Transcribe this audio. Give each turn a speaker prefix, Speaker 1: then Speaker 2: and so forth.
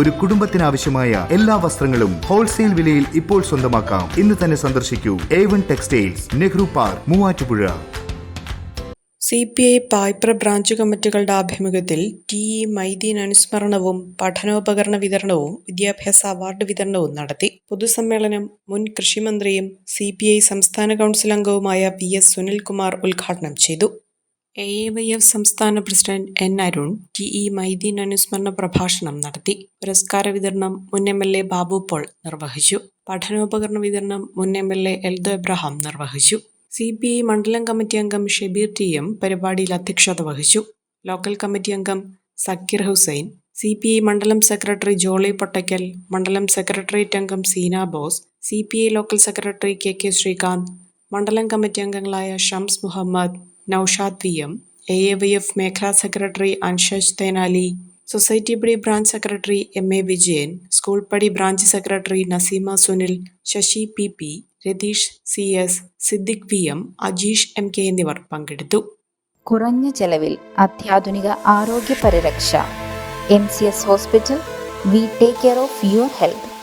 Speaker 1: ഒരു കുടുംബത്തിനാവശ്യമായ എല്ലാ വസ്ത്രങ്ങളും ഹോൾസെയിൽ വിലയിൽ ഇപ്പോൾ സ്വന്തമാക്കാം. ഇന്ന് തന്നെ സന്ദർശിക്കൂ. A one textiles Nehru park Muvattupuzha.
Speaker 2: C P I Payipra branch കമ്മിറ്റികളുടെ ആഭിമുഖ്യത്തിൽ ടി ഇ മൈദീൻ അനുസ്മരണവും പഠനോപകരണ വിതരണവും വിദ്യാഭ്യാസ അവാർഡ് വിതരണവും നടത്തി. പൊതുസമ്മേളനം മുൻ കൃഷിമന്ത്രിയും സി സംസ്ഥാന കൗൺസിൽ അംഗവുമായ വി എസ് സുനിൽകുമാർ ഉദ്ഘാടനം ചെയ്തു. എ എ വൈ എഫ് സംസ്ഥാന president N Arun T E Maideen അനുസ്മരണ പ്രഭാഷണം നടത്തി. പുരസ്കാര വിതരണം മുൻ M L A Babu Paul നിർവഹിച്ചു. പഠനോപകരണ വിതരണം മുൻ M L A Eldho Abraham നിർവഹിച്ചു. സി പി ഐ മണ്ഡലം കമ്മിറ്റി അംഗം ഷെബീർ ടി എം പരിപാടിയിൽ അധ്യക്ഷത വഹിച്ചു. ലോക്കൽ കമ്മിറ്റി അംഗം Sakkir Hussain C P I മണ്ഡലം സെക്രട്ടറി ജോളി പൊട്ടയ്ക്കൽ മണ്ഡലം സെക്രട്ടേറിയറ്റ് അംഗം Seena Bose C P I local secretary K K Sreekanth മണ്ഡലം കമ്മിറ്റി അംഗങ്ങളായ Shams Muhammad Naushad V M A A Y F മേഖലാ സെക്രട്ടറി അൻഷജ് തേനാലി സൊസൈറ്റി പടി branch secretary M A Vijayan school പടി branch secretary Naseema Sunil Sasi P P Ratheesh C S Siddique V M Ajeesh M K എന്നിവർ പങ്കെടുത്തു.
Speaker 3: കുറഞ്ഞ ചെലവിൽ അത്യാധുനിക ആരോഗ്യ പരിരക്ഷ. M C S hospital we take care of your health.